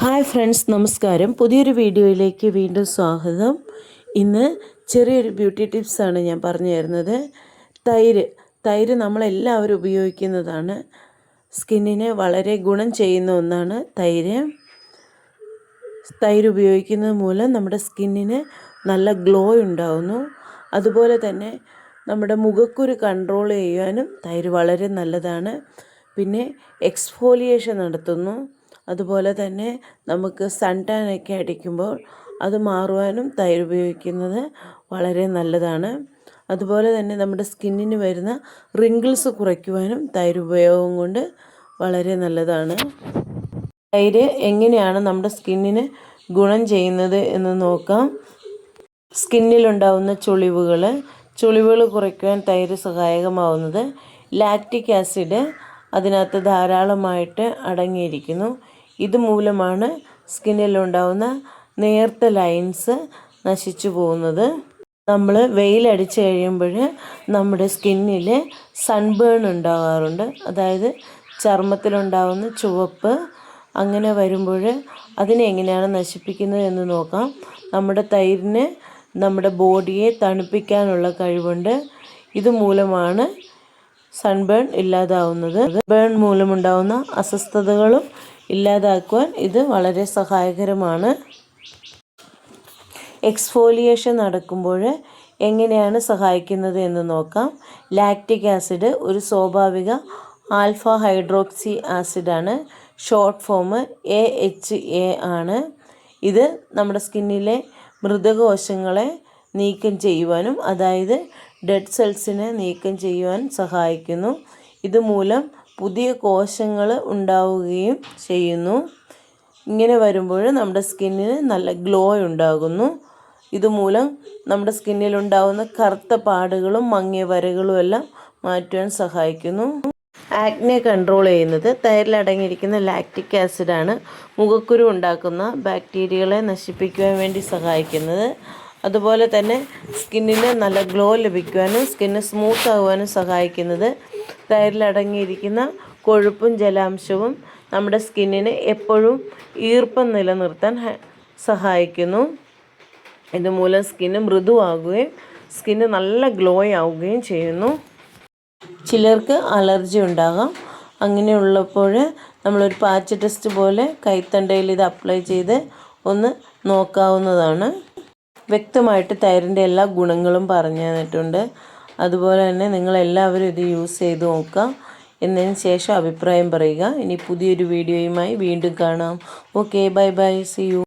Hi friends നമസ്കാരം. പുതിയൊരു വീഡിയോയിലേക്ക് വീണ്ടും സ്വാഗതം. ഇന്ന് ചെറിയൊരു ബ്യൂട്ടി ടിപ്സാണ് ഞാൻ പറഞ്ഞു തരുന്നത്. തൈര്. തൈര് നമ്മളെല്ലാവരും ഉപയോഗിക്കുന്നതാണ്. സ്കിന്നിനെ വളരെ ഗുണം ചെയ്യുന്ന ഒന്നാണ് തൈര്. തൈര് ഉപയോഗിക്കുന്നത് മൂലം നമ്മുടെ സ്കിന്നിന് നല്ല ഗ്ലോ ഉണ്ടാകുന്നു അതുപോലെ തന്നെ നമ്മുടെ മുഖക്കുരു കൺട്രോൾ ചെയ്യാനും തൈര് വളരെ നല്ലതാണ്. പിന്നെ എക്സ്ഫോലിയേഷൻ നടത്തുന്നു. അതുപോലെ തന്നെ നമുക്ക് സൺ ടാനൊക്കെ അടിക്കുമ്പോൾ അത് മാറുവാനും തൈര് ഉപയോഗിക്കുന്നത് വളരെ നല്ലതാണ്. അതുപോലെ തന്നെ നമ്മുടെ സ്കിന്നിന് വരുന്ന റിങ്കിൾസ് കുറയ്ക്കുവാനും തൈര് ഉപയോഗം കൊണ്ട് വളരെ നല്ലതാണ്. തൈര് എങ്ങനെയാണ് നമ്മുടെ സ്കിന്നിന് ഗുണം ചെയ്യുന്നത് എന്ന് നോക്കാം. സ്കിന്നിലുണ്ടാവുന്ന ചുളിവുകൾ ചുളിവുകൾ കുറയ്ക്കുവാൻ തൈര് സഹായകമാവുന്നത് ലാക്റ്റിക് ആസിഡ് അതിനകത്ത് ധാരാളമായിട്ട് അടങ്ങിയിരിക്കുന്നു. ഇതുമൂലമാണ് സ്കിന്നിലുണ്ടാവുന്ന നേർത്ത ലൈൻസ് നശിച്ചു പോകുന്നത്. നമ്മൾ വെയിലടിച്ച് കഴിയുമ്പോൾ നമ്മുടെ സ്കിന്നിൽ സൺബേൺ ഉണ്ടാകാറുണ്ട് അതായത് ചർമ്മത്തിലുണ്ടാകുന്ന ചുവപ്പ് അങ്ങനെ വരുമ്പോൾ അതിനെ എങ്ങനെയാണ് നശിപ്പിക്കുന്നത് എന്ന് നോക്കാം. നമ്മുടെ തൈരിന് നമ്മുടെ ബോഡിയെ തണുപ്പിക്കാനുള്ള കഴിവുണ്ട്. ഇതുമൂലമാണ് സൺബേൺ ഇല്ലാതാവുന്നത്. ബേൺ മൂലമുണ്ടാവുന്ന അസ്വസ്ഥതകളും ഇല്ലാതാക്കുവാൻ ഇത് വളരെ സഹായകരമാണ്. എക്സ്ഫോലിയേഷൻ നടക്കുമ്പോൾ എങ്ങനെയാണ് സഹായിക്കുന്നത് എന്ന് നോക്കാം. ലാക്റ്റിക് ആസിഡ് ഒരു സ്വാഭാവിക alpha hydroxy ആസിഡാണ് short form A H A ആണ്. ഇത് നമ്മുടെ സ്കിന്നിലെ മൃതകോശങ്ങളെ നീക്കം ചെയ്യുവാനും അതായത് ഡെഡ് സെൽസിനെ നീക്കം ചെയ്യുവാൻ സഹായിക്കുന്നു. ഇതുമൂലം പുതിയ കോശങ്ങൾ ഉണ്ടാവുകയും ചെയ്യുന്നു. ഇങ്ങനെ വരുമ്പോൾ നമ്മുടെ സ്കിന്നിന് നല്ല ഗ്ലോ ഉണ്ടാകുന്നു. ഇതുമൂലം നമ്മുടെ സ്കിന്നിൽ ഉണ്ടാകുന്ന കറുത്ത പാടുകളും മങ്ങിയ വരകളും എല്ലാം മാറ്റുവാൻ സഹായിക്കുന്നു. ആക്നെ കൺട്രോൾ ചെയ്യുന്നത് തൈരിലടങ്ങിയിരിക്കുന്ന ലാക്റ്റിക് ആസിഡാണ്. മുഖക്കുരു ഉണ്ടാക്കുന്ന ബാക്ടീരിയകളെ നശിപ്പിക്കുവാൻ വേണ്ടി സഹായിക്കുന്നത്. അതുപോലെ തന്നെ സ്കിന്നിന് നല്ല ഗ്ലോ ലഭിക്കുവാനും സ്കിന്ന് സ്മൂത്ത് ആകുവാനും സഹായിക്കുന്നത് തൈരിലടങ്ങിയിരിക്കുന്ന കൊഴുപ്പും ജലാംശവും നമ്മുടെ സ്കിന്നിന് എപ്പോഴും ഈർപ്പം നിലനിർത്താൻ സഹായിക്കുന്നു. ഇതുമൂലം സ്കിന്ന് മൃദുവാകുകയും സ്കിന്ന് നല്ല ഗ്ലോ ആവുകയും ചെയ്യുന്നു. ചിലർക്ക് അലർജി ഉണ്ടാകാം. അങ്ങനെയുള്ളപ്പോൾ നമ്മളൊരു പാച്ച് ടെസ്റ്റ് പോലെ കൈത്തണ്ടയിൽ ഇത് അപ്ലൈ ചെയ്ത് ഒന്ന് നോക്കാവുന്നതാണ്. വ്യക്തമായിട്ട് തൈരിന്റെ എല്ലാ ഗുണങ്ങളും പറഞ്ഞു തന്നിട്ടുണ്ട്. അതുപോലെ തന്നെ നിങ്ങളെല്ലാവരും ഇത് യൂസ് ചെയ്ത് നോക്കുക. എന്നതിന് ശേഷം അഭിപ്രായം പറയുക. ഇനി പുതിയൊരു വീഡിയോയുമായി വീണ്ടും കാണാം. Okay bye bye see you